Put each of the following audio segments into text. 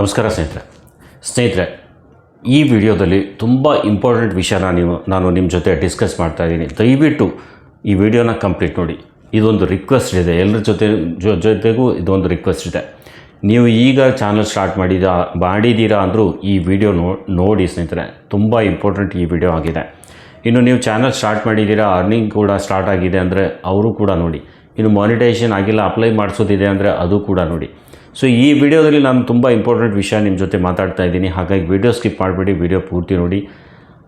ನಮಸ್ಕಾರ ಸ್ನೇಹಿತರೆ. ಸ್ನೇಹಿತರೆ, ಈ ವಿಡಿಯೋದಲ್ಲಿ ತುಂಬ ಇಂಪಾರ್ಟೆಂಟ್ ವಿಷಯನ ನೀವು, ನಾನು ನಿಮ್ಮ ಜೊತೆ ಡಿಸ್ಕಸ್ ಮಾಡ್ತಾ ಇದ್ದೀನಿ. ದಯವಿಟ್ಟು ಈ ವಿಡಿಯೋನ ಕಂಪ್ಲೀಟ್ ನೋಡಿ. ಇದೊಂದು ರಿಕ್ವೆಸ್ಟ್ ಇದೆ. ಎಲ್ಲರ ಜೊತೆ ಜೊತೆಗೂ ಇದೊಂದು ರಿಕ್ವೆಸ್ಟ್ ಇದೆ. ನೀವು ಈಗ ಚಾನಲ್ ಸ್ಟಾರ್ಟ್ ಮಾಡಿದ ಮಾಡಿದ್ದೀರಾ ಅಂದರೂ ಈ ವಿಡಿಯೋ ನೋಡಿ ಸ್ನೇಹಿತರೆ. ತುಂಬ ಇಂಪಾರ್ಟೆಂಟ್ ಈ ವಿಡಿಯೋ ಆಗಿದೆ. ಇನ್ನು ನೀವು ಚಾನಲ್ ಸ್ಟಾರ್ಟ್ ಮಾಡಿದ್ದೀರಾ ಅರ್ನಿಂಗ್ ಕೂಡ ಸ್ಟಾರ್ಟ್ ಆಗಿದೆ ಅಂದರೆ ಅವರು ಕೂಡ ನೋಡಿ. ಇನ್ನು ಮಾನಿಟೈಸೇಷನ್ ಆಗಿಲ್ಲ ಅಪ್ಲೈ ಮಾಡಿಸೋದಿದೆ ಅಂದರೆ ಅದು ಕೂಡ ನೋಡಿ. ಸೊ ಈ ವಿಡಿಯೋದಲ್ಲಿ ನಾನು ತುಂಬ ಇಂಪಾರ್ಟೆಂಟ್ ವಿಷಯ ನಿಮ್ಮ ಜೊತೆ ಮಾತಾಡ್ತಾ ಇದ್ದೀನಿ. ಹಾಗಾಗಿ ವಿಡಿಯೋ ಸ್ಕಿಪ್ ಮಾಡಬೇಡಿ ವಿಡಿಯೋ ಪೂರ್ತಿ ನೋಡಿ.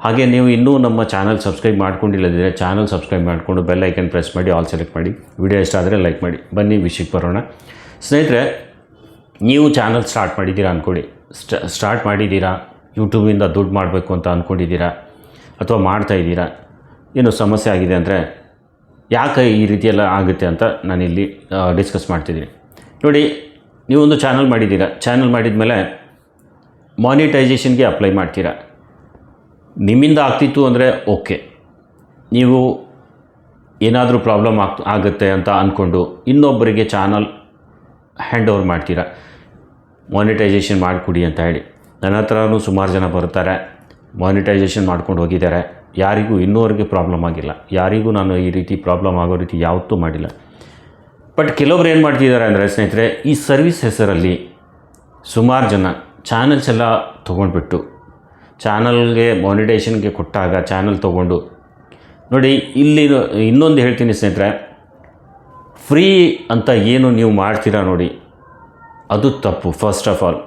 ಹಾಗೆ ನೀವು ಇನ್ನೂ ನಮ್ಮ ಚಾನಲ್ ಸಬ್ಸ್ಕ್ರೈಬ್ ಮಾಡ್ಕೊಂಡಿಲ್ಲದಿದ್ದರೆ ಚಾನಲ್ ಸಬ್ಸ್ಕ್ರೈಬ್ ಮಾಡಿಕೊಂಡು ಬೆಲ್ ಐಕನ್ ಪ್ರೆಸ್ ಮಾಡಿ ಆಲ್ ಸೆಲೆಕ್ಟ್ ಮಾಡಿ. ವಿಡಿಯೋ ಇಷ್ಟ ಆದರೆ ಲೈಕ್ ಮಾಡಿ. ಬನ್ನಿ ವಿಷಯಕ್ಕೆ ಬರೋಣ. ಸ್ನೇಹಿತರೆ, ನೀವು ಚಾನಲ್ ಸ್ಟಾರ್ಟ್ ಮಾಡಿದ್ದೀರಾ ಅಂದ್ಕೊಳ್ಳಿ ಸ್ಟ ಸ್ಟಾರ್ಟ್ ಮಾಡಿದ್ದೀರಾ? ಯೂಟ್ಯೂಬಿಂದ ದುಡ್ಡು ಮಾಡಬೇಕು ಅಂತ ಅಂದ್ಕೊಂಡಿದ್ದೀರಾ ಅಥವಾ ಮಾಡ್ತಾ ಇದ್ದೀರಾ? ಏನು ಸಮಸ್ಯೆ ಆಗಿದೆ ಅಂದರೆ ಯಾಕೆ ಈ ರೀತಿಯೆಲ್ಲ ಆಗುತ್ತೆ ಅಂತ ನಾನಿಲ್ಲಿ ಡಿಸ್ಕಸ್ ಮಾಡ್ತಿದ್ದೀನಿ. ನೋಡಿ ನೀವೊಂದು ಚಾನಲ್ ಮಾಡಿದ್ದೀರಾ? ಚಾನಲ್ ಮಾಡಿದ ಮೇಲೆ ಮಾನಿಟೈಸೇಷನ್ಗೆ ಅಪ್ಲೈ ಮಾಡ್ತೀರಾ? ನಿಮ್ಮಿಂದ ಆಗ್ತಿತ್ತು ಅಂದರೆ ಓಕೆ ನೀವು ಏನಾದರೂ ಪ್ರಾಬ್ಲಮ್ ಆಗ್, ಆಗುತ್ತೆ ಅಂತ ಅಂದ್ಕೊಂಡು ಇನ್ನೊಬ್ಬರಿಗೆ ಚಾನಲ್ ಹ್ಯಾಂಡ್ ಓವರ್ ಮಾಡ್ತೀರಾ? ಮಾನಿಟೈಸೇಷನ್ ಮಾಡಿಕೊಡಿ ಅಂತ ಹೇಳಿ. ನನ್ನ ಹತ್ರನೂ ಸುಮಾರು ಜನ ಬರ್ತಾರೆ ಮಾನಿಟೈಸೇಷನ್ ಮಾಡ್ಕೊಂಡು ಹೋಗಿದ್ದಾರೆ. ಯಾರಿಗೂ ಇನ್ನೂವರೆಗೆ ಪ್ರಾಬ್ಲಮ್ ಆಗಿಲ್ಲ. ಯಾರಿಗೂ ನಾನು ಈ ರೀತಿ ಪ್ರಾಬ್ಲಮ್ ಆಗೋ ರೀತಿ ಯಾವತ್ತೂ ಮಾಡಿಲ್ಲ. ಬಟ್ ಕೆಲವೊಬ್ರು ಏನು ಮಾಡ್ತಿದ್ದಾರೆ ಅಂದರೆ ಸ್ನೇಹಿತರೆ, ಈ ಸರ್ವಿಸ್ ಹೆಸರಲ್ಲಿ ಸುಮಾರು ಜನ ಚಾನಲ್ಸ್ ಎಲ್ಲ ತೊಗೊಂಡ್ಬಿಟ್ಟು ಚಾನಲ್ಗೆ ಮಾನಿಟೇಷನ್ಗೆ ಕೊಟ್ಟಾಗ ಚಾನಲ್ ತೊಗೊಂಡು, ನೋಡಿ ಇಲ್ಲಿ ಇನ್ನೊಂದು ಹೇಳ್ತೀನಿ ಸ್ನೇಹಿತರೆ ಫ್ರೀ ಅಂತ ಏನು ನೀವು ಮಾಡ್ತೀರಾ ನೋಡಿ, ಅದು ತಪ್ಪು. ಫಸ್ಟ್ ಆಫ್ ಆಲ್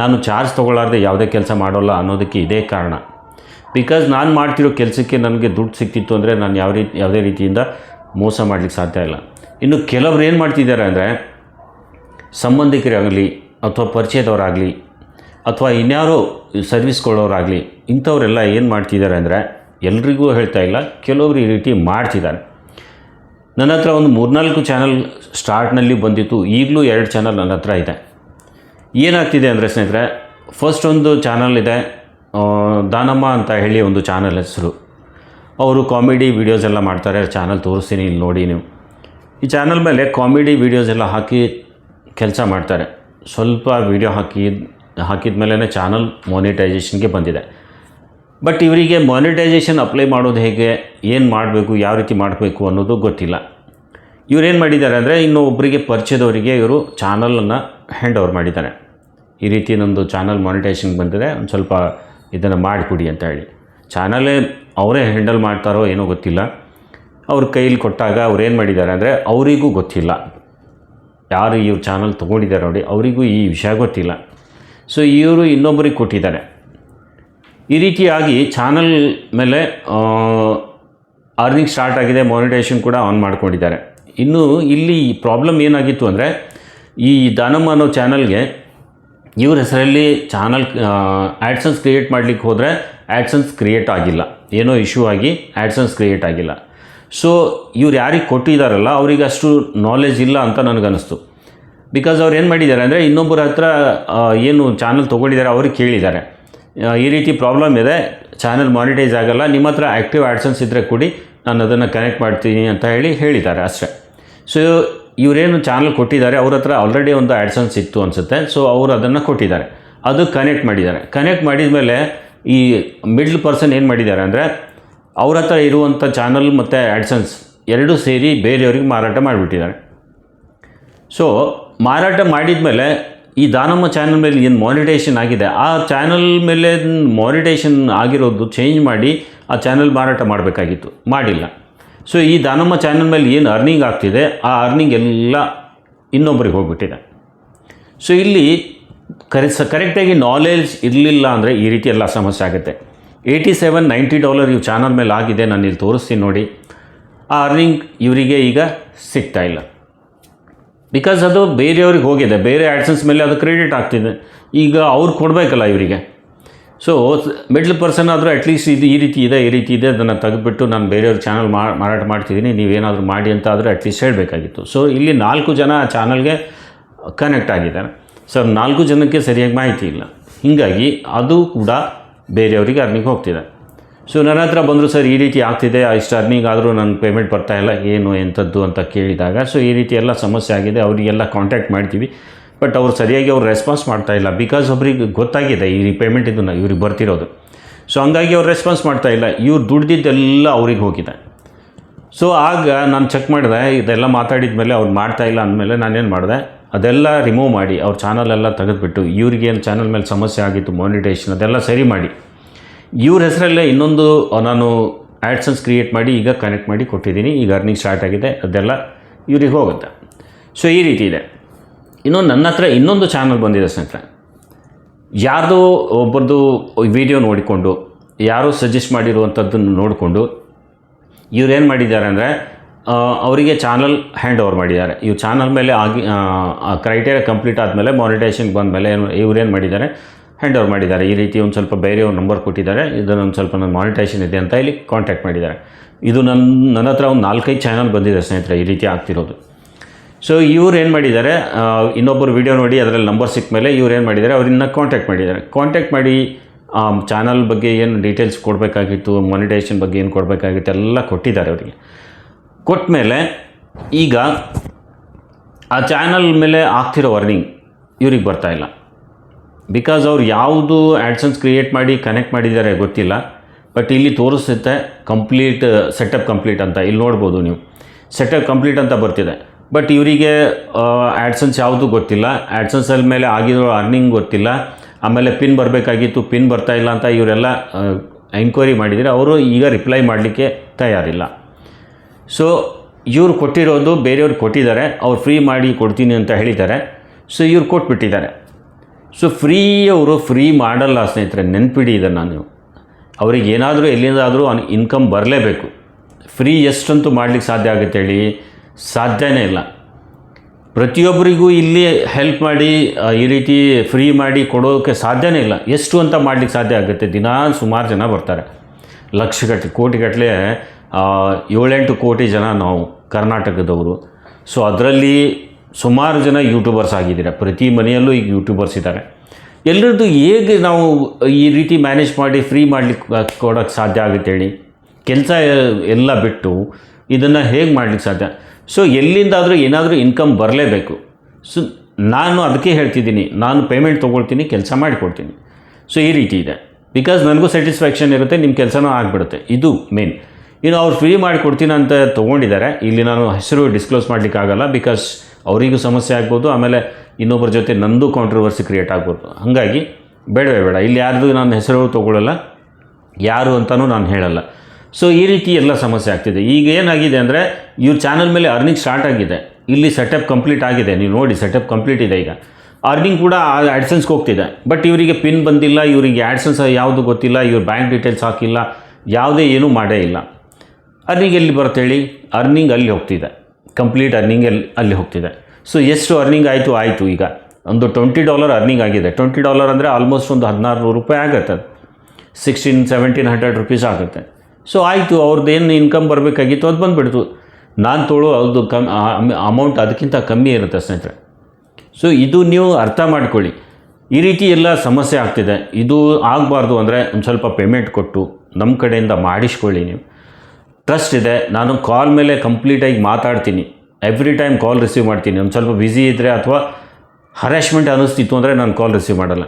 ನಾನು ಚಾರ್ಜ್ ತೊಗೊಳ್ಳಾರ್ದೆ ಯಾವುದೇ ಕೆಲಸ ಮಾಡೋಲ್ಲ ಅನ್ನೋದಕ್ಕೆ ಇದೇ ಕಾರಣ. ಬಿಕಾಸ್ ನಾನು ಮಾಡ್ತಿರೋ ಕೆಲಸಕ್ಕೆ ನನಗೆ ದುಡ್ಡು ಸಿಕ್ತಿತ್ತು ಅಂದರೆ ನಾನು ಯಾವ ರೀತಿ, ಯಾವುದೇ ರೀತಿಯಿಂದ ಮೋಸ ಮಾಡಲಿಕ್ಕೆ ಸಾಧ್ಯ ಇಲ್ಲ. ಇನ್ನು ಕೆಲವ್ರು ಏನು ಮಾಡ್ತಿದ್ದಾರೆ ಅಂದರೆ ಸಂಬಂಧಿಕರಾಗಲಿ ಅಥವಾ ಪರಿಚಯದವರಾಗಲಿ ಅಥವಾ ಇನ್ಯಾರೋ ಸರ್ವಿಸ್ ಕೊಡೋರಾಗಲಿ ಇಂಥವರೆಲ್ಲ ಏನು ಮಾಡ್ತಿದ್ದಾರೆ ಅಂದರೆ ಎಲ್ರಿಗೂ ಹೇಳ್ತಾ ಇಲ್ಲ, ಕೆಲವರು ಈ ರೀತಿ ಮಾಡ್ತಿದ್ದಾರೆ. ನನ್ನ ಹತ್ರ ಒಂದು ಮೂರ್ನಾಲ್ಕು ಚಾನಲ್ ಸ್ಟಾರ್ಟ್ನಲ್ಲಿ ಬಂದಿತ್ತು, ಈಗಲೂ ಎರಡು ಚಾನಲ್ ನನ್ನ ಹತ್ರ ಇದೆ. ಏನಾಗ್ತಿದೆ ಅಂದರೆ ಸ್ನೇಹಿತರೆ, ಫಸ್ಟ್ ಒಂದು ಚಾನಲ್ ಇದೆ ದಾನಮ್ಮ ಅಂತ ಹೇಳಿ ಒಂದು ಚಾನಲ್ ಹೆಸರು. ಅವರು ಕಾಮಿಡಿ ವೀಡಿಯೋಸ್ ಎಲ್ಲ ಮಾಡ್ತಾರೆ, ಚಾನಲ್ ತೋರಿಸ್ತೀನಿ ಇಲ್ಲಿ ನೋಡಿ ನೀವು. ಈ ಚಾನಲ್ ಮೇಲೆ ಕಾಮಿಡಿ ವೀಡಿಯೋಸ್ ಎಲ್ಲ ಹಾಕಿ ಕೆಲಸ ಮಾಡ್ತಾರೆ. ಸ್ವಲ್ಪ ವೀಡಿಯೋ ಹಾಕಿ, ಹಾಕಿದ ಮೇಲೇ ಚಾನಲ್ ಮಾನಿಟೈಸೇಷನ್ಗೆ ಬಂದಿದೆ. ಬಟ್ ಇವರಿಗೆ ಮಾನಿಟೈಸೇಷನ್ ಅಪ್ಲೈ ಮಾಡೋದು ಹೇಗೆ, ಏನು ಮಾಡಬೇಕು, ಯಾವ ರೀತಿ ಮಾಡಬೇಕು ಅನ್ನೋದು ಗೊತ್ತಿಲ್ಲ. ಇವರೇನು ಮಾಡಿದ್ದಾರೆ ಅಂದರೆ ಇನ್ನು ಒಬ್ಬರಿಗೆ ಪರಿಚಯದವರಿಗೆ ಇವರು ಚಾನಲನ್ನು ಹ್ಯಾಂಡ್ ಓವರ್ ಮಾಡಿದ್ದಾರೆ. ಈ ರೀತಿ ನಮ್ಮದು ಚಾನಲ್ ಮಾನಿಟೈಸೇಷನ್ ಬಂದಿದೆ. ಒಂದು ಸ್ವಲ್ಪ ಇದನ್ನು ಮಾಡಿಕೊಡಿ ಅಂತ ಹೇಳಿ. ಚಾನಲೇ ಅವರೇ ಹ್ಯಾಂಡಲ್ ಮಾಡ್ತಾರೋ ಏನೋ ಗೊತ್ತಿಲ್ಲ. ಅವ್ರ ಕೈಲಿ ಕೊಟ್ಟಾಗ ಅವ್ರು ಏನು ಮಾಡಿದ್ದಾರೆ ಅಂದರೆ ಅವರಿಗೂ ಗೊತ್ತಿಲ್ಲ. ಯಾರು ಇವ್ರ ಚಾನಲ್ ತೊಗೊಂಡಿದ್ದಾರೆ ನೋಡಿ, ಅವರಿಗೂ ಈ ವಿಷಯ ಗೊತ್ತಿಲ್ಲ. ಸೊ ಇವರು ಇನ್ನೊಬ್ಬರಿಗೆ ಕೊಟ್ಟಿದ್ದಾರೆ. ಈ ರೀತಿಯಾಗಿ ಚಾನಲ್ ಮೇಲೆ ಅರ್ನಿಂಗ್ ಸ್ಟಾರ್ಟ್ ಆಗಿದೆ ಮಾನಿಟೈಸೇಷನ್ ಕೂಡ ಆನ್ ಮಾಡ್ಕೊಂಡಿದ್ದಾರೆ. ಇನ್ನು ಇಲ್ಲಿ ಪ್ರಾಬ್ಲಮ್ ಏನಾಗಿತ್ತು ಅಂದರೆ, ಈ ದಾನಮ್ಮ ಅನ್ನೋ ಚಾನಲ್ಗೆ ಇವ್ರ ಹೆಸರಲ್ಲಿ ಚಾನಲ್ ಆ್ಯಡ್ಸನ್ಸ್ ಕ್ರಿಯೇಟ್ ಮಾಡಲಿಕ್ಕೆ ಹೋದರೆ ಆ್ಯಡ್ಸನ್ಸ್ ಕ್ರಿಯೇಟ್ ಆಗಿಲ್ಲ. ಏನೋ ಇಶ್ಯೂ ಆಗಿ ಆ್ಯಡ್ಸನ್ಸ್ ಕ್ರಿಯೇಟ್ ಆಗಿಲ್ಲ. ಸೊ ಇವ್ರು ಯಾರಿಗೆ ಕೊಟ್ಟಿದ್ದಾರಲ್ಲ ಅವರಿಗೆ ಅಷ್ಟು ನಾಲೆಜ್ ಇಲ್ಲ ಅಂತ ನನಗನ್ನಿಸ್ತು. ಬಿಕಾಸ್ ಅವ್ರು ಏನು ಮಾಡಿದ್ದಾರೆ ಅಂದರೆ, ಇನ್ನೊಬ್ಬರ ಹತ್ರ ಏನು ಚಾನಲ್ ತೊಗೊಂಡಿದ್ದಾರೆ ಅವ್ರಿಗೆ ಕೇಳಿದ್ದಾರೆ. ಈ ರೀತಿ ಪ್ರಾಬ್ಲಮ್ ಇದೆ ಚಾನಲ್ ಮಾನಿಟೈಸ್ ಆಗಲ್ಲ, ನಿಮ್ಮ ಹತ್ರ ಆ್ಯಕ್ಟಿವ್ ಆ್ಯಡ್ಸನ್ಸ್ ಇದ್ದರೆ ಕೊಡಿ, ನಾನು ಅದನ್ನು ಕನೆಕ್ಟ್ ಮಾಡ್ತೀನಿ ಅಂತ ಹೇಳಿ ಹೇಳಿದ್ದಾರೆ ಅಷ್ಟೇ. ಸೊ ಇವರೇನು ಚಾನಲ್ ಕೊಟ್ಟಿದ್ದಾರೆ, ಅವ್ರ ಹತ್ರ ಆಲ್ರೆಡಿ ಒಂದು ಆ್ಯಡ್ಸನ್ಸ್ ಇತ್ತು ಅನಿಸುತ್ತೆ ಸೊ ಅವರು ಅದನ್ನು ಕೊಟ್ಟಿದ್ದಾರೆ. ಅದು ಕನೆಕ್ಟ್ ಮಾಡಿದ್ದಾರೆ. ಕನೆಕ್ಟ್ ಮಾಡಿದ ಮೇಲೆ ಈ ಮಿಡ್ಲ್ ಪರ್ಸನ್ ಏನು ಮಾಡಿದ್ದಾರೆ ಅಂದರೆ ಅವ್ರ ಹತ್ರ ಇರುವಂಥ ಚಾನಲ್ ಮತ್ತು ಆ್ಯಡ್ಸನ್ಸ್ ಎರಡೂ ಸೇರಿ ಬೇರೆಯವ್ರಿಗೆ ಮಾರಾಟ ಮಾಡಿಬಿಟ್ಟಿದ್ದಾರೆ. ಸೊ ಮಾರಾಟ ಮಾಡಿದ ಮೇಲೆ ಈ ದಾನಮ್ಮ ಚಾನಲ್ ಮೇಲೆ ಏನು ಮಾನಿಟೇಷನ್ ಆಗಿದೆ, ಆ ಚಾನಲ್ ಮೇಲೆ ಮಾನಿಟೇಷನ್ ಆಗಿರೋದು ಚೇಂಜ್ ಮಾಡಿ ಆ ಚಾನಲ್ ಮಾರಾಟ ಮಾಡಬೇಕಾಗಿತ್ತು, ಮಾಡಿಲ್ಲ. ಸೊ ಈ ದಾನಮ್ಮ ಚಾನಲ್ ಮೇಲೆ ಏನು ಅರ್ನಿಂಗ್ ಆಗ್ತಿದೆ, ಆ ಅರ್ನಿಂಗ್ ಎಲ್ಲ ಇನ್ನೊಬ್ಬರಿಗೆ ಹೋಗಿಬಿಟ್ಟಿದೆ. ಸೊ ಇಲ್ಲಿ ಕರೆ ಕರೆಕ್ಟಾಗಿ ನಾಲೆಜ್ ಇರಲಿಲ್ಲ ಅಂದರೆ ಈ ರೀತಿ ಎಲ್ಲ ಸಮಸ್ಯೆ ಆಗುತ್ತೆ. ಏಯ್ಟಿ ಸೆವೆನ್ ನೈಂಟಿ ಡಾಲರ್ ಇವು ಚಾನಲ್ ಮೇಲೆ ಆಗಿದೆ, ನಾನು ಇಲ್ಲಿ ತೋರಿಸ್ತೀನಿ ನೋಡಿ. ಆ ಅರ್ನಿಂಗ್ ಇವರಿಗೆ ಈಗ ಸಿಗ್ತಾ ಇಲ್ಲ. ಬಿಕಾಸ್ ಅದು ಬೇರೆಯವ್ರಿಗೆ ಹೋಗಿದೆ, ಬೇರೆ ಆ್ಯಡ್ಸನ್ಸ್ ಮೇಲೆ ಅದು ಕ್ರೆಡಿಟ್ ಆಗ್ತಿದೆ. ಈಗ ಅವ್ರು ಕೊಡಬೇಕಲ್ಲ ಇವರಿಗೆ. ಸೊ ಮಿಡ್ಲ್ ಪರ್ಸನ್ ಆದರೂ ಅಟ್ಲೀಸ್ಟ್ ಇದು ಈ ರೀತಿ ಇದೆ, ಈ ರೀತಿ ಇದೆ, ಅದನ್ನು ತೆಗೆದುಬಿಟ್ಟು ನಾನು ಬೇರೆಯವ್ರ ಚಾನಲ್ ಮಾರಾಟ ಮಾಡ್ತಿದ್ದೀನಿ ನೀವೇನಾದರೂ ಮಾಡಿ ಅಂತ ಆದರೆ ಅಟ್ಲೀಸ್ಟ್ ಹೇಳಬೇಕಾಗಿತ್ತು. ಸೊ ಇಲ್ಲಿ ನಾಲ್ಕು ಜನ ಆ ಚಾನಲ್ಗೆ ಕನೆಕ್ಟ್ ಆಗಿದ್ದಾರೆ. ಸರ್ ನಾಲ್ಕು ಜನಕ್ಕೆ ಸರಿಯಾಗಿ ಮಾಹಿತಿ ಇಲ್ಲ. ಹೀಗಾಗಿ ಅದು ಕೂಡ ಬೇರೆಯವರಿಗೆ ಅರ್ನಿಂಗ್ ಹೋಗ್ತಿದೆ ಸೊ ನನ್ನ ಹತ್ರ ಬಂದರು, ಸರ್, ಈ ರೀತಿ ಆಗ್ತಿದೆ ಇಷ್ಟು ಅರ್ನಿಂಗ್ ಆದರೂ ನನ್ನ ಪೇಮೆಂಟ್ ಬರ್ತಾ ಇಲ್ಲ, ಏನು ಎಂಥದ್ದು ಅಂತ ಕೇಳಿದಾಗ ಸೊ ಈ ರೀತಿ ಎಲ್ಲ ಸಮಸ್ಯೆ ಆಗಿದೆ, ಅವರಿಗೆಲ್ಲ ಕಾಂಟ್ಯಾಕ್ಟ್ ಮಾಡ್ತೀವಿ. ಬಟ್ ಅವ್ರು ಸರಿಯಾಗಿ ಅವ್ರು ರೆಸ್ಪಾನ್ಸ್ ಮಾಡ್ತಾ ಇಲ್ಲ ಬಿಕಾಸ್ ಒಬ್ರಿಗೆ ಗೊತ್ತಾಗಿದೆ, ಈ ಪೇಮೆಂಟ್ ಇದನ್ನು ಇವ್ರಿಗೆ ಬರ್ತಿರೋದು. ಸೊ ಹಂಗಾಗಿ ಅವ್ರು ರೆಸ್ಪಾನ್ಸ್ ಮಾಡ್ತಾ ಇಲ್ಲ, ಇವ್ರು ದುಡ್ದಿದ್ದೆಲ್ಲ ಅವ್ರಿಗೆ ಹೋಗಿದೆ. ಸೊ ಆಗ ನಾನು ಚೆಕ್ ಮಾಡಿದೆ, ಇದೆಲ್ಲ ಮಾತಾಡಿದ ಮೇಲೆ ಅವ್ರು ಮಾಡ್ತಾ ಇಲ್ಲ ಅಂದಮೇಲೆ ನಾನೇನು ಮಾಡಿದೆ ಅದೆಲ್ಲ ರಿಮೂವ್ ಮಾಡಿ ಅವ್ರ ಚಾನಲೆಲ್ಲ ತೆಗೆದುಬಿಟ್ಟು, ಇವ್ರಿಗೆ ಏನು ಚಾನಲ್ ಮೇಲೆ ಸಮಸ್ಯೆ ಆಗಿತ್ತು ಮಾನಿಟೇಷನ್ ಅದೆಲ್ಲ ಸರಿ ಮಾಡಿ. ಇವ್ರ ಹೆಸರಲ್ಲೇ ಇನ್ನೊಂದು ನಾನು ಆ್ಯಡ್ಸನ್ಸ್ ಕ್ರಿಯೇಟ್ ಮಾಡಿ ಈಗ ಕನೆಕ್ಟ್ ಮಾಡಿ ಕೊಟ್ಟಿದ್ದೀನಿ. ಈಗ ಅರ್ನಿಂಗ್ ಸ್ಟಾರ್ಟ್ ಆಗಿದೆ, ಅದೆಲ್ಲ ಇವ್ರಿಗೆ ಹೋಗುತ್ತೆ. ಸೊ ಈ ರೀತಿ ಇದೆ. ಇನ್ನೊಂದು ನನ್ನ ಹತ್ರ ಇನ್ನೊಂದು ಚಾನಲ್ ಬಂದಿದೆ ಸ್ನೇಹಿತರೆ. ಯಾರ್ದೋ ಒಬ್ಬರದು ವಿಡಿಯೋ ನೋಡಿಕೊಂಡು, ಯಾರೋ ಸಜೆಸ್ಟ್ ಮಾಡಿರುವಂಥದ್ದನ್ನು ನೋಡಿಕೊಂಡು ಇವ್ರೇನು ಮಾಡಿದ್ದಾರೆ ಅಂದರೆ ಅವರಿಗೆ ಚಾನಲ್ ಹ್ಯಾಂಡ್ ಓವರ್ ಮಾಡಿದ್ದಾರೆ. ಇವ್ರು ಚಾನಲ್ ಮೇಲೆ ಆಗಿ ಕ್ರೈಟೇರಿಯಾ ಕಂಪ್ಲೀಟ್ ಆದಮೇಲೆ ಮಾನಿಟೈಸಿಂಗ್ ಬಂದ ಮೇಲೆ ಏನು ಇವ್ರೇನು ಮಾಡಿದ್ದಾರೆ? ಹ್ಯಾಂಡ್ ಓವರ್ ಮಾಡಿದ್ದಾರೆ. ಈ ರೀತಿ ಒಂದು ಸ್ವಲ್ಪ ಬೇರೆ ಒಂದು ನಂಬರ್ ಕೊಟ್ಟಿದ್ದಾರೆ. ಇದನ್ನೊಂದು ಸ್ವಲ್ಪ ನನ್ನ ಮಾನಿಟೇಷನ್ ಇದೆ ಅಂತ ಇಲ್ಲಿ ಕಾಂಟ್ಯಾಕ್ಟ್ ಮಾಡಿದ್ದಾರೆ. ಇದು ನನ್ನ ನನ್ನ ಹತ್ರ ಒಂದು ನಾಲ್ಕೈದು ಚಾನಲ್ ಬಂದಿದೆ ಸ್ನೇಹಿತರೆ, ಈ ರೀತಿ ಆಗ್ತಿರೋದು. ಸೊ ಇವ್ರು ಏನು ಮಾಡಿದ್ದಾರೆ? ಇನ್ನೊಬ್ಬರು ವಿಡಿಯೋ ನೋಡಿ ಅದರಲ್ಲಿ ನಂಬರ್ ಸಿಕ್ಕ ಮೇಲೆ ಇವ್ರು ಏನು ಮಾಡಿದ್ದಾರೆ? ಅವರಿನ್ನ ಕಾಂಟ್ಯಾಕ್ಟ್ ಮಾಡಿದ್ದಾರೆ. ಕಾಂಟ್ಯಾಕ್ಟ್ ಮಾಡಿ ಚಾನಲ್ ಬಗ್ಗೆ ಏನು ಡೀಟೇಲ್ಸ್ ಕೊಡಬೇಕಾಗಿತ್ತು ಮಾನಿಟೇಷನ್ ಬಗ್ಗೆ ಏನು ಕೊಡಬೇಕಾಗಿತ್ತು, ಎಲ್ಲ ಕೊಟ್ಟಿದ್ದಾರೆ ಅವರಿಗೆ. ಕೊಟ್ಟ ಮೇಲೆ ಈಗ ಆ ಚಾನಲ್ ಮೇಲೆ ಆಗ್ತಿರೋ ಅರ್ನಿಂಗ್ ಇವ್ರಿಗೆ ಇಲ್ಲ. ಬಿಕಾಸ್ ಅವ್ರು ಯಾವುದು ಆ್ಯಡ್ಸನ್ಸ್ ಕ್ರಿಯೇಟ್ ಮಾಡಿ ಕನೆಕ್ಟ್ ಮಾಡಿದ್ದಾರೆ ಗೊತ್ತಿಲ್ಲ. ಬಟ್ ಇಲ್ಲಿ ತೋರಿಸುತ್ತೆ ಕಂಪ್ಲೀಟ್ ಸೆಟಪ್ ಕಂಪ್ಲೀಟ್ ಅಂತ. ಇಲ್ಲಿ ನೋಡ್ಬೋದು ನೀವು. ಸೆಟಪ್ ಕಂಪ್ಲೀಟ್ ಅಂತ ಬರ್ತಿದೆ. ಬಟ್ ಇವರಿಗೆ ಆ್ಯಡ್ಸನ್ಸ್ ಯಾವುದು ಗೊತ್ತಿಲ್ಲ. ಆ್ಯಡ್ಸನ್ಸಲ್ಲಿ ಮೇಲೆ ಆಗಿರೋ ಅರ್ನಿಂಗ್ ಗೊತ್ತಿಲ್ಲ. ಆಮೇಲೆ ಪಿನ್ ಬರಬೇಕಾಗಿತ್ತು ಪಿನ್ ಬರ್ತಾ ಇಲ್ಲ ಅಂತ ಇವರೆಲ್ಲ ಎಂಕ್ವೈರಿ ಮಾಡಿದರೆ ಅವರು ಈಗ ರಿಪ್ಲೈ ಮಾಡಲಿಕ್ಕೆ ತಯಾರಿಲ್ಲ. ಸೊ ಇವ್ರು ಕೊಟ್ಟಿರೋದು ಬೇರೆಯವ್ರು ಕೊಟ್ಟಿದ್ದಾರೆ, ಅವ್ರು ಫ್ರೀ ಮಾಡಿ ಕೊಡ್ತೀನಿ ಅಂತ ಹೇಳಿದ್ದಾರೆ. ಸೊ ಇವ್ರು ಕೊಟ್ಬಿಟ್ಟಿದ್ದಾರೆ. ಸೊ ಫ್ರೀ ಅವರು ಫ್ರೀ ಮಾಡಲ್ಲ ಸ್ನೇಹಿತರೆ, ನೆನ್ಪಿಡಿ ಇದನ್ನು ನೀವು. ಅವ್ರಿಗೆ ಏನಾದರೂ ಎಲ್ಲಿಂದಾದರೂ ಇನ್ಕಮ್ ಬರಲೇಬೇಕು. ಫ್ರೀ ಎಷ್ಟಂತೂ ಮಾಡ್ಲಿಕ್ಕೆ ಸಾಧ್ಯ ಆಗುತ್ತೆ ಹೇಳಿ, ಸಾಧ್ಯನೇ ಇಲ್ಲ. ಪ್ರತಿಯೊಬ್ಬರಿಗೂ ಇಲ್ಲಿ ಹೆಲ್ಪ್ ಮಾಡಿ ಈ ರೀತಿ ಫ್ರೀ ಮಾಡಿ ಕೊಡೋಕ್ಕೆ ಸಾಧ್ಯನೇ ಇಲ್ಲ. ಎಷ್ಟು ಅಂತ ಮಾಡ್ಲಿಕ್ಕೆ ಸಾಧ್ಯ ಆಗುತ್ತೆ? ದಿನಾ ಸುಮಾರು ಜನ ಬರ್ತಾರೆ. ಲಕ್ಷಗಟ್ಟಲೆ, ಕೋಟಿಗಟ್ಟಲೆ ಏಳೆಂಟು ಕೋಟಿ ಜನ ನಾವು ಕರ್ನಾಟಕದವರು. ಸೊ ಅದರಲ್ಲಿ ಸುಮಾರು ಜನ ಯೂಟ್ಯೂಬರ್ಸ್ ಆಗಿದ್ದೀರ. ಪ್ರತಿ ಮನೆಯಲ್ಲೂ ಈಗ ಯೂಟ್ಯೂಬರ್ಸ್ ಇದ್ದಾರೆ. ಎಲ್ಲರದ್ದು ಹೇಗೆ ನಾವು ಈ ರೀತಿ ಮ್ಯಾನೇಜ್ ಮಾಡಿ ಫ್ರೀ ಮಾಡಲಿಕ್ಕೆ ಕೊಡೋಕ್ಕೆ ಸಾಧ್ಯ ಆಗುತ್ತೆ ಹೇಳಿ? ಕೆಲಸ ಎಲ್ಲ ಬಿಟ್ಟು ಇದನ್ನು ಹೇಗೆ ಮಾಡ್ಲಿಕ್ಕೆ ಸಾಧ್ಯ? ಸೊ ಎಲ್ಲಿಂದಾದರೂ ಏನಾದರೂ ಇನ್ಕಮ್ ಬರಲೇಬೇಕು. ಸೊ ನಾನು ಅದಕ್ಕೆ ಹೇಳ್ತಿದ್ದೀನಿ. ನಾನು ಪೇಮೆಂಟ್ ತೊಗೊಳ್ತೀನಿ, ಕೆಲಸ ಮಾಡಿಕೊಡ್ತೀನಿ. ಸೊ ಈ ರೀತಿ ಇದೆ. ಬಿಕಾಸ್ ನನಗೂ ಸ್ಯಾಟಿಸ್ಫ್ಯಾಕ್ಷನ್ ಇರುತ್ತೆ ನಿಮ್ಮ ಕೆಲಸನೂ ಆಗಿಬಿಡುತ್ತೆ. ಇದು ಮೇನ್ ಇನ್ನು ಅವ್ರು ಫ್ರೀ ಮಾಡಿಕೊಡ್ತೀನಿ ಅಂತ ತೊಗೊಂಡಿದ್ದಾರೆ. ಇಲ್ಲಿ ನಾನು ಹೆಸರು ಡಿಸ್ಕ್ಲೋಸ್ ಮಾಡಲಿಕ್ಕಾಗಲ್ಲ ಬಿಕಾಸ್ ಅವರಿಗೂ ಸಮಸ್ಯೆ ಆಗ್ಬೋದು, ಆಮೇಲೆ ಇನ್ನೊಬ್ಬರ ಜೊತೆ ನಂದು ಕಾಂಟ್ರವರ್ಸಿ ಕ್ರಿಯೇಟ್ ಆಗ್ಬೋದು. ಹಾಗಾಗಿ ಬೇಡವೇ ಬೇಡ. ಇಲ್ಲಿ ಯಾರ್ದು ನಾನು ಹೆಸರು ತೊಗೊಳ್ಳಲ್ಲ, ಯಾರು ಅಂತಲೂ ನಾನು ಹೇಳಲ್ಲ. ಸೊ ಈ ರೀತಿ ಎಲ್ಲ ಸಮಸ್ಯೆ ಆಗ್ತಿದೆ. ಈಗ ಏನಾಗಿದೆ ಅಂದರೆ, ಇವ್ರ ಚಾನಲ್ ಮೇಲೆ ಅರ್ನಿಂಗ್ ಸ್ಟಾರ್ಟ್ ಆಗಿದೆ. ಇಲ್ಲಿ ಸೆಟಪ್ ಕಂಪ್ಲೀಟ್ ಆಗಿದೆ. ನೀವು ನೋಡಿ ಸೆಟಪ್ ಕಂಪ್ಲೀಟ್ ಇದೆ ಈಗ. ಅರ್ನಿಂಗ್ ಕೂಡ ಆ್ಯಡ್ಸನ್ಸ್ಗೆ ಹೋಗ್ತಿದೆ. ಬಟ್ ಇವರಿಗೆ ಪಿನ್ ಬಂದಿಲ್ಲ, ಇವರಿಗೆ ಆ್ಯಡ್ಸನ್ಸ್ ಯಾವುದು ಗೊತ್ತಿಲ್ಲ, ಇವ್ರ ಬ್ಯಾಂಕ್ ಡೀಟೇಲ್ಸ್ ಹಾಕಿಲ್ಲ, ಯಾವುದೇ ಏನೂ ಮಾಡೇ ಇಲ್ಲ. ಅರ್ನಿಂಗ್ ಎಲ್ಲಿ ಬರುತ್ತೆ ಹೇಳಿ? ಅರ್ನಿಂಗ್ ಅಲ್ಲಿ ಹೋಗ್ತಿದೆ. ಕಂಪ್ಲೀಟ್ ಅರ್ನಿಂಗ್ ಅಲ್ಲಿ ಅಲ್ಲಿ ಹೋಗ್ತಿದೆ. ಸೊ ಎಷ್ಟು ಅರ್ನಿಂಗ್ ಆಯಿತು ಆಯಿತು ಈಗ. ಒಂದು ಟ್ವೆಂಟಿ ಡಾಲರ್ ಅರ್ನಿಂಗ್ ಆಗಿದೆ. ಟ್ವೆಂಟಿ ಡಾಲರ್ ಅಂದರೆ ಆಲ್ಮೋಸ್ಟ್ ಒಂದು ಹದಿನಾರು ನೂರು ರೂಪಾಯಿ ಆಗುತ್ತೆ ಸಿಕ್ಸ್ಟೀನ್ ಸೆವೆಂಟೀನ್ ಹಂಡ್ರೆಡ್ ರುಪೀಸ್ ಆಗುತ್ತೆ. ಸೊ ಆಯಿತು ಅವ್ರದ್ದು ಏನು ಇನ್ಕಮ್ ಬರಬೇಕಾಗಿತ್ತು ಅದು ಬಂದುಬಿಡ್ತು. ನಾನು ತೋಳು ಅದು ಕಮ್ ಅಮೌಂಟ್ ಅದಕ್ಕಿಂತ ಕಮ್ಮಿ ಇರುತ್ತೆ ಸ್ನೇಹಿತರೆ. ಸೊ ಇದು ನೀವು ಅರ್ಥ ಮಾಡ್ಕೊಳ್ಳಿ. ಈ ರೀತಿ ಎಲ್ಲ ಸಮಸ್ಯೆ ಆಗ್ತಿದೆ. ಇದು ಆಗಬಾರ್ದು ಅಂದರೆ ಒಂದು ಸ್ವಲ್ಪ ಪೇಮೆಂಟ್ ಕೊಟ್ಟು ನಮ್ಮ ಕಡೆಯಿಂದ ಮಾಡಿಸ್ಕೊಳ್ಳಿ ನೀವು. ಟ್ರಸ್ಟ್ ಇದೆ. ನಾನು ಕಾಲ್ ಮೇಲೆ ಕಂಪ್ಲೀಟಾಗಿ ಮಾತಾಡ್ತೀನಿ. ಎವ್ರಿ ಟೈಮ್ ಕಾಲ್ ರಿಸೀವ್ ಮಾಡ್ತೀನಿ. ಒಂದು ಸ್ವಲ್ಪ ಬ್ಯುಸಿ ಇದ್ದರೆ ಅಥವಾ ಹರಾಶ್ಮೆಂಟ್ ಅನ್ನಿಸ್ತಿತ್ತು ಅಂದರೆ ನಾನು ಕಾಲ್ ರಿಸೀವ್ ಮಾಡಲ್ಲ.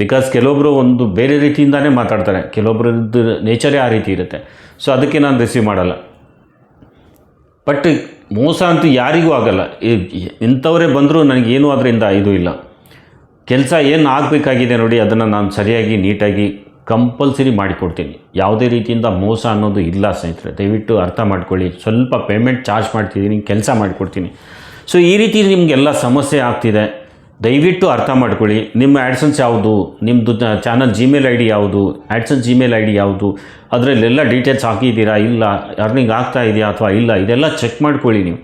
ಬಿಕಾಸ್ ಕೆಲವೊಬ್ಬರು ಒಂದು ಬೇರೆ ರೀತಿಯಿಂದಾನೇ ಮಾತಾಡ್ತಾರೆ. ಕೆಲವೊಬ್ಬರದ್ದು ನೇಚರೇ ಆ ರೀತಿ ಇರುತ್ತೆ. ಸೊ ಅದಕ್ಕೆ ನಾನು ರಿಸೀವ್ ಮಾಡಲ್ಲ. ಬಟ್ ಮೋಸ ಅಂತೂ ಯಾರಿಗೂ ಆಗಲ್ಲ. ಇಂಥವರೇ ಬಂದರೂ ನನಗೇನು ಅದರಿಂದ ಇದು ಇಲ್ಲ. ಕೆಲಸ ಏನು ಆಗಬೇಕಾಗಿದೆ ನೋಡಿ, ಅದನ್ನು ನಾನು ಸರಿಯಾಗಿ, ನೀಟಾಗಿ ಕಂಪಲ್ಸರಿ ಮಾಡಿಕೊಡ್ತೀನಿ. ಯಾವುದೇ ರೀತಿಯಿಂದ ಮೋಸ ಅನ್ನೋದು ಇಲ್ಲ ಸ್ನೇಹಿತರೆ. ದಯವಿಟ್ಟು ಅರ್ಥ ಮಾಡ್ಕೊಳ್ಳಿ. ಸ್ವಲ್ಪ ಪೇಮೆಂಟ್ ಚಾರ್ಜ್ ಮಾಡ್ತಿದ್ದೀನಿ, ಕೆಲಸ ಮಾಡಿಕೊಡ್ತೀನಿ. ಸೊ ಈ ರೀತಿ ನಿಮಗೆಲ್ಲ ಸಮಸ್ಯೆ ಆಗ್ತಿದೆ. ದಯವಿಟ್ಟು ಅರ್ಥ ಮಾಡ್ಕೊಳ್ಳಿ. ನಿಮ್ಮ ಆ್ಯಡ್ಸನ್ಸ್ ಯಾವುದು? ನಿಮ್ಮದು ಚಾನಲ್ ಜಿಮೇಲ್ ಐ ಡಿ ಯಾವುದು? ಆ್ಯಡ್ಸನ್ಸ್ ಜಿಮೇಲ್ ಐ ಡಿ ಯಾವುದು? ಅದರಲ್ಲೆಲ್ಲ ಡೀಟೇಲ್ಸ್ ಹಾಕಿದ್ದೀರಾ? ಇಲ್ಲ. ಅರ್ನಿಂಗ್ ಆಗ್ತಾ ಇದೆಯಾ ಅಥವಾ ಇಲ್ಲ? ಇದೆಲ್ಲ ಚೆಕ್ ಮಾಡ್ಕೊಳ್ಳಿ ನೀವು.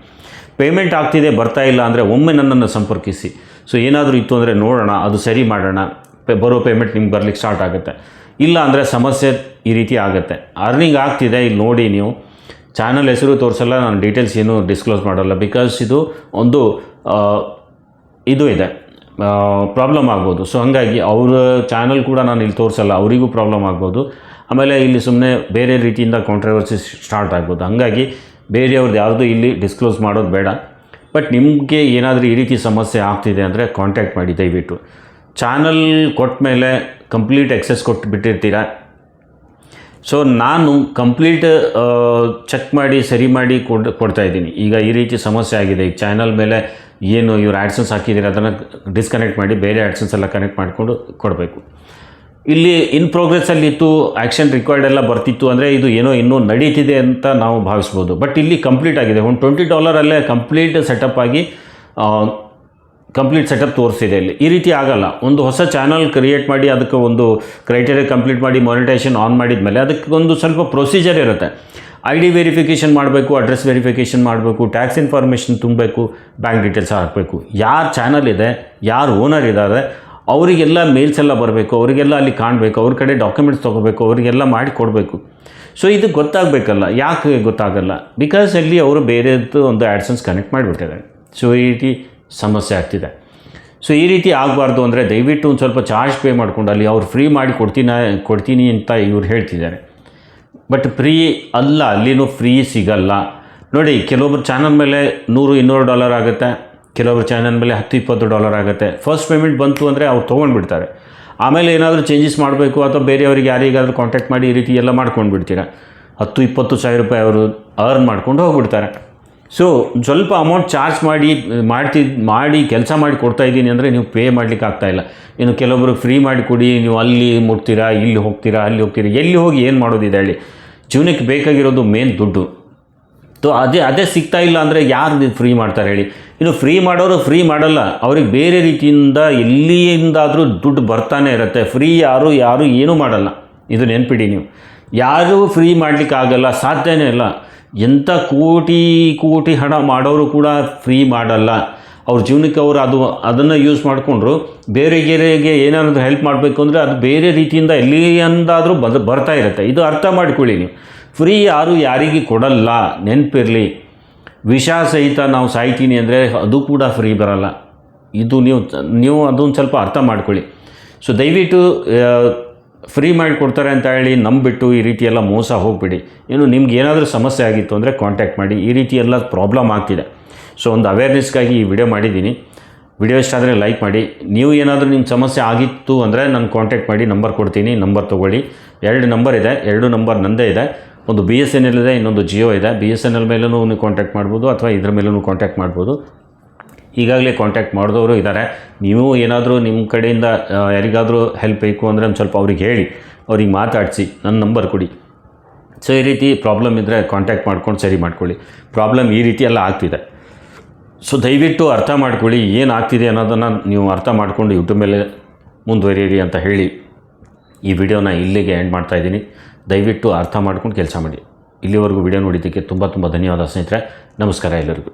ಪೇಮೆಂಟ್ ಆಗ್ತಿದೆ, ಬರ್ತಾ ಇಲ್ಲ ಅಂದರೆ ಒಮ್ಮೆ ನನ್ನನ್ನು ಸಂಪರ್ಕಿಸಿ. ಸೊ ಏನಾದರೂ ಇತ್ತು ಅಂದರೆ ನೋಡೋಣ. ಅದು ಸರಿ ಮಾಡೋಣ. ಬರೋ ಪೇಮೆಂಟ್ ನಿಮ್ಗೆ ಬರ್ಲಿಕ್ಕೆ ಸ್ಟಾರ್ಟ್ ಆಗುತ್ತೆ. ಇಲ್ಲ ಅಂದರೆ ಸಮಸ್ಯೆ ಈ ರೀತಿ ಆಗುತ್ತೆ. ಅರ್ನಿಂಗ್ ಆಗ್ತಿದೆ, ಇಲ್ಲಿ ನೋಡಿ ನೀವು. ಚಾನಲ್ ಹೆಸರು ತೋರಿಸಲ್ಲ, ನಾನು ಡೀಟೇಲ್ಸ್ ಏನು ಡಿಸ್ಕ್ಲೋಸ್ ಮಾಡಲ್ಲ. ಬಿಕಾಸ್ ಇದು ಒಂದು ಇದು ಇದೆ. ಪ್ರಾಬ್ಲಮ್ ಆಗ್ಬೋದು. ಸೊ ಹಾಗಾಗಿ ಅವರ ಚಾನಲ್ ಕೂಡ ನಾನು ಇಲ್ಲಿ ತೋರಿಸಲ್ಲ, ಅವರಿಗೂ ಪ್ರಾಬ್ಲಮ್ ಆಗ್ಬೋದು. ಆಮೇಲೆ ಇಲ್ಲಿ ಸುಮ್ಮನೆ ಬೇರೆ ರೀತಿಯಿಂದ ಕಾಂಟ್ರವರ್ಸಿ ಸ್ಟಾರ್ಟ್ ಆಗ್ಬೋದು. ಹಾಗಾಗಿ ಬೇರೆಯವ್ರದ್ದು ಯಾರ್ದು ಇಲ್ಲಿ ಡಿಸ್ಕ್ಲೋಸ್ ಮಾಡೋದು ಬೇಡ. ಬಟ್ ನಿಮಗೆ ಏನಾದರೂ ಈ ರೀತಿ ಸಮಸ್ಯೆ ಆಗ್ತಿದೆ ಅಂದರೆ ಕಾಂಟ್ಯಾಕ್ಟ್ ಮಾಡಿ ದಯವಿಟ್ಟು. ಚಾನಲ್ ಕೊಟ್ಟ ಮೇಲೆ ಕಂಪ್ಲೀಟ್ ಎಕ್ಸೆಸ್ ಕೊಟ್ಟು ಬಿಟ್ಟಿರ್ತೀರ? ಸೊ ನಾನು ಕಂಪ್ಲೀಟ್ ಚೆಕ್ ಮಾಡಿ, ಸರಿ ಮಾಡಿ ಕೊಡ್, ಕೊಡ್ತಾ ಇದ್ದೀನಿ. ಈಗ ಈ ರೀತಿ ಸಮಸ್ಯೆ ಆಗಿದೆ. ಈಗ ಚಾನಲ್ ಮೇಲೆ ಏನು ಇವ್ರು ಆ್ಯಡ್ಸನ್ಸ್ ಹಾಕಿದ್ದೀರಿ ಅದನ್ನು ಡಿಸ್ಕನೆಕ್ಟ್ ಮಾಡಿ, ಬೇರೆ ಆ್ಯಡ್ಸನ್ಸ್ ಎಲ್ಲ ಕನೆಕ್ಟ್ ಮಾಡಿಕೊಂಡು ಕೊಡಬೇಕು. ಇಲ್ಲಿ ಇನ್ ಪ್ರೋಗ್ರೆಸ್ಸಲ್ಲಿ ಇತ್ತು ಆ್ಯಕ್ಷನ್ ರಿಕ್ವೈರ್ಡ್ ಎಲ್ಲ ಬರ್ತಿತ್ತು ಅಂದರೆ ಇದು ಏನೋ ಇನ್ನೂ ನಡೀತಿದೆ ಅಂತ ನಾವು ಭಾವಿಸ್ಬೋದು. ಬಟ್ ಇಲ್ಲಿ ಕಂಪ್ಲೀಟ್ ಆಗಿದೆ. ಒಂದು ಟ್ವೆಂಟಿ ಡಾಲರಲ್ಲೇ ಕಂಪ್ಲೀಟ್ ಸೆಟಪ್ ಆಗಿ ಕಂಪ್ಲೀಟ್ ಸೆಟಪ್ ತೋರಿಸಿದೆ ಇಲ್ಲಿ. ಈ ರೀತಿ ಆಗಲ್ಲ. ಒಂದು ಹೊಸ ಚಾನಲ್ ಕ್ರಿಯೇಟ್ ಮಾಡಿ, ಅದಕ್ಕೆ ಒಂದು ಕ್ರೈಟೇರಿಯಾ ಕಂಪ್ಲೀಟ್ ಮಾಡಿ ಮಾನಿಟೈಸೇಷನ್ ಆನ್ ಮಾಡಿದ ಮೇಲೆ ಅದಕ್ಕೆ ಒಂದು ಸ್ವಲ್ಪ ಪ್ರೊಸೀಜರ್ ಇರುತ್ತೆ. ಐ ಡಿ ವೆರಿಫಿಕೇಷನ್ ಮಾಡಬೇಕು ಅಡ್ರೆಸ್ ವೆರಿಫಿಕೇಷನ್ ಮಾಡಬೇಕು ಟ್ಯಾಕ್ಸ್ ಇನ್ಫಾರ್ಮೇಷನ್ ತುಂಬಬೇಕು ಬ್ಯಾಂಕ್ ಡೀಟೇಲ್ಸ್ ಹಾಕಬೇಕು. ಯಾರು ಚಾನಲ್ ಇದೆ, ಯಾರು ಓನರ್ ಇದ್ದಾರೆ ಅವರಿಗೆಲ್ಲ ಮೇಲ್ಸ್ ಎಲ್ಲ ಬರಬೇಕು, ಅವರಿಗೆಲ್ಲ ಅಲ್ಲಿ ಕಾಣಬೇಕು, ಅವ್ರ ಕಡೆ ಡಾಕ್ಯುಮೆಂಟ್ಸ್ ತೊಗೋಬೇಕು, ಅವರಿಗೆಲ್ಲ ಮಾಡಿ ಕೊಡಬೇಕು. ಸೊ ಇದು ಗೊತ್ತಾಗಬೇಕಲ್ಲ. ಯಾಕೆ ಗೊತ್ತಾಗಲ್ಲ? ಬಿಕಾಸ್ ಅಲ್ಲಿ ಅವರು ಬೇರೆದು ಒಂದು ಆ್ಯಡ್ಸನ್ಸ್ ಕನೆಕ್ಟ್ ಮಾಡಿಬಿಟ್ಟಿದ್ದಾರೆ. ಸೊ ಈ ರೀತಿ ಸಮಸ್ಯೆ ಆಗ್ತಿದೆ. ಸೊ ಈ ರೀತಿ ಆಗಬಾರ್ದು ಅಂದರೆ ದಯವಿಟ್ಟು ಒಂದು ಸ್ವಲ್ಪ ಚಾರ್ಜ್ ಪೇ ಮಾಡ್ಕೊಂಡು ಅಲ್ಲಿ ಅವ್ರು ಫ್ರೀ ಮಾಡಿ ಕೊಡ್ತೀನ, ಕೊಡ್ತೀನಿ ಅಂತ ಇವ್ರು ಹೇಳ್ತಿದ್ದಾರೆ. ಬಟ್ ಫ್ರೀ ಅಲ್ಲ, ಅಲ್ಲಿನೂ ಫ್ರೀ ಸಿಗಲ್ಲ. ನೋಡಿ, ಕೆಲವೊಬ್ರು ಚಾನಲ್ ಮೇಲೆ ನೂರು, ಇನ್ನೂರು ಡಾಲರ್ ಆಗುತ್ತೆ, ಕೆಲವೊಬ್ರು ಚಾನಲ್ ಮೇಲೆ ಹತ್ತು, ಇಪ್ಪತ್ತು ಡಾಲರ್ ಆಗುತ್ತೆ. ಫಸ್ಟ್ ಪೇಮೆಂಟ್ ಬಂತು ಅಂದರೆ ಅವ್ರು ತೊಗೊಂಡ್ಬಿಡ್ತಾರೆ ಆಮೇಲೆ ಏನಾದರೂ ಚೇಂಜಸ್ ಮಾಡಬೇಕು ಅಥವಾ ಬೇರೆಯವ್ರಿಗೆ ಯಾರಿಗಾದರೂ ಕಾಂಟ್ಯಾಕ್ಟ್ ಮಾಡಿ ಈ ರೀತಿ ಎಲ್ಲ ಮಾಡ್ಕೊಂಡು ಬಿಡ್ತೀರಾ ಹತ್ತು, ಇಪ್ಪತ್ತು ಸಾವಿರ ರೂಪಾಯಿ ಅವರು ಅರ್ನ್ ಮಾಡ್ಕೊಂಡು ಹೋಗ್ಬಿಡ್ತಾರೆ. ಸೊ ಸ್ವಲ್ಪ ಅಮೌಂಟ್ ಚಾರ್ಜ್ ಮಾಡಿ, ಮಾಡ್ತಿ, ಮಾಡಿ ಕೆಲಸ ಮಾಡಿ ಕೊಡ್ತಾ ಇದ್ದೀನಿ ಅಂದರೆ ನೀವು ಪೇ ಮಾಡಲಿಕ್ಕೆ ಆಗ್ತಾಯಿಲ್ಲ ಇನ್ನು ಕೆಲವೊಬ್ರು ಫ್ರೀ ಮಾಡಿ ಕೊಡಿ, ನೀವು ಅಲ್ಲಿ ಮುಟ್ತೀರಾ, ಇಲ್ಲಿ ಹೋಗ್ತೀರಾ, ಅಲ್ಲಿ ಹೋಗ್ತೀರಾ, ಎಲ್ಲಿ ಹೋಗಿ ಏನು ಮಾಡೋದಿದೆ ಹೇಳಿ. ಜೀವನಕ್ಕೆ ಬೇಕಾಗಿರೋದು ಮೇನ್ ದುಡ್ಡು. ಸೊ ಅದೇ ಅದೇ ಸಿಗ್ತಾ ಇಲ್ಲ ಅಂದರೆ ಯಾರು ಫ್ರೀ ಮಾಡ್ತಾರೆ ಹೇಳಿ. ಇನ್ನು ಫ್ರೀ ಮಾಡೋರು ಫ್ರೀ ಮಾಡಲ್ಲ. ಅವ್ರಿಗೆ ಬೇರೆ ರೀತಿಯಿಂದ ಎಲ್ಲಿಯಿಂದಾದರೂ ದುಡ್ಡು ಬರ್ತಾನೆ ಇರುತ್ತೆ. ಫ್ರೀ ಯಾರು ಯಾರು ಏನೂ ಮಾಡಲ್ಲ. ಇದು ನೆನ್ಪಿಡಿ ನೀವು. ಯಾರೂ ಫ್ರೀ ಮಾಡಲಿಕ್ಕೆ ಆಗಲ್ಲ. ಸಾಧ್ಯನೇ ಇಲ್ಲ. ಎಂಥ ಕೋಟಿ ಕೋಟಿ ಹಣ ಮಾಡೋರು ಕೂಡ ಫ್ರೀ ಮಾಡಲ್ಲ. ಅವ್ರ ಜೀವನಕ್ಕೆ ಅವರು ಅದು, ಅದನ್ನು ಯೂಸ್ ಮಾಡಿಕೊಂಡ್ರು. ಬೇರೆಗೆರೆಗೆ ಏನಾದರೂ ಹೆಲ್ಪ್ ಮಾಡಬೇಕು ಅಂದರೆ ಅದು ಬೇರೆ ರೀತಿಯಿಂದ ಎಲ್ಲಿಂದಾದರೂ ಬಂದು, ಬರ್ತಾ ಇರುತ್ತೆ. ಇದು ಅರ್ಥ ಮಾಡಿಕೊಳ್ಳಿ ನೀವು. ಫ್ರೀ ಯಾರು ಯಾರಿಗೆ ಕೊಡಲ್ಲ. ನೆನಪಿರಲಿ. ವಿಷ ಸಹಿತ ನಾವು ಸಾಯ್ತೀನಿ ಅಂದರೆ ಅದು ಕೂಡ ಫ್ರೀ ಬರಲ್ಲ. ಇದು ನೀವು ನೀವು ಅದೊಂದು ಸ್ವಲ್ಪ ಅರ್ಥ ಮಾಡ್ಕೊಳ್ಳಿ. ಸೊ ದಯವಿಟ್ಟು ಫ್ರೀ ಮಾಡಿ ಕೊಡ್ತಾರೆ ಅಂತ ಹೇಳಿ ನಂಬಿಟ್ಟು ಈ ರೀತಿ ಎಲ್ಲ ಮೋಸ ಹೋಗ್ಬಿಡಿ. ಇನ್ನು ನಿಮ್ಗೆ ಏನಾದರೂ ಸಮಸ್ಯೆ ಆಗಿತ್ತು ಅಂದರೆ ಕಾಂಟ್ಯಾಕ್ಟ್ ಮಾಡಿ. ಈ ರೀತಿ ಎಲ್ಲ ಪ್ರಾಬ್ಲಮ್ ಆಗ್ತಿದೆ. ಸೊ ಒಂದು ಅವೇರ್ನೆಸ್ಗಾಗಿ ಈ ವಿಡಿಯೋ ಮಾಡಿದ್ದೀನಿ. ವಿಡಿಯೋ ಇಷ್ಟ ಆದರೆ ಲೈಕ್ ಮಾಡಿ. ನೀವು ಏನಾದರೂ ನಿಮ್ಮ ಸಮಸ್ಯೆ ಆಗಿತ್ತು ಅಂದರೆ ನಾನು ಕಾಂಟ್ಯಾಕ್ಟ್ ಮಾಡಿ ನಂಬರ್ ಕೊಡ್ತೀನಿ ನಂಬರ್ ತೊಗೊಳ್ಳಿ. ಎರಡು ನಂಬರ್ ಇದೆ, ಎರಡು ನಂಬರ್ ನಂದೇ ಇದೆ. ಒಂದು ಬಿ ಎಸ್ ಎನ್ ಎಲ್ ಇದೆ, ಇನ್ನೊಂದು ಜಿಯೋ ಇದೆ. ಬಿ ಎಸ್ ಎನ್ ಎಲ್ ಮೇಲೂ ನೀವು ಕಾಂಟ್ಯಾಕ್ಟ್ ಮಾಡ್ಬೋದು ಅಥವಾ ಇದ್ರ ಮೇಲೂ ಕಾಂಟ್ಯಾಕ್ಟ್ ಮಾಡ್ಬೋದು. ಈಗಾಗಲೇ ಕಾಂಟ್ಯಾಕ್ಟ್ ಮಾಡಿದವರು ಇದ್ದಾರೆ. ನೀವು ಏನಾದರೂ ನಿಮ್ಮ ಕಡೆಯಿಂದ ಯಾರಿಗಾದರೂ ಹೆಲ್ಪ್ ಬೇಕು ಅಂದರೆ ಒಂದು ಸ್ವಲ್ಪ ಅವ್ರಿಗೆ ಹೇಳಿ. ಅವ್ರಿಗೆ ಮಾತಾಡಿಸಿ. ನನ್ನ ನಂಬರ್ ಕೊಡಿ. ಸೊ ಈ ರೀತಿ ಪ್ರಾಬ್ಲಮ್ ಇದ್ದರೆ ಕಾಂಟ್ಯಾಕ್ಟ್ ಮಾಡ್ಕೊಂಡು ಸರಿ ಮಾಡ್ಕೊಳ್ಳಿ. ಪ್ರಾಬ್ಲಮ್ ಈ ರೀತಿ ಎಲ್ಲ ಆಗ್ತಿದೆ. ಸೊ ದಯವಿಟ್ಟು ಅರ್ಥ ಮಾಡ್ಕೊಳ್ಳಿ. ಏನು ಆಗ್ತಿದೆ ಅನ್ನೋದನ್ನು ನೀವು ಅರ್ಥ ಮಾಡಿಕೊಂಡು ಯೂಟ್ಯೂಬ್ ಮೇಲೆ ಮುಂದುವರಿಯಿರಿ ಅಂತ ಹೇಳಿ ಈ ವಿಡಿಯೋನ ಇಲ್ಲಿಗೆ ಎಂಡ್ ಮಾಡ್ತಾ ಇದ್ದೀನಿ. ದಯವಿಟ್ಟು ಅರ್ಥ ಮಾಡ್ಕೊಂಡು ಕೆಲಸ ಮಾಡಿ. ಇಲ್ಲಿವರೆಗೂ ವಿಡಿಯೋ ನೋಡಿದ್ದಕ್ಕೆ ತುಂಬ ತುಂಬ ಧನ್ಯವಾದ ಸ್ನೇಹಿತರೆ. ನಮಸ್ಕಾರ ಎಲ್ಲರಿಗೂ.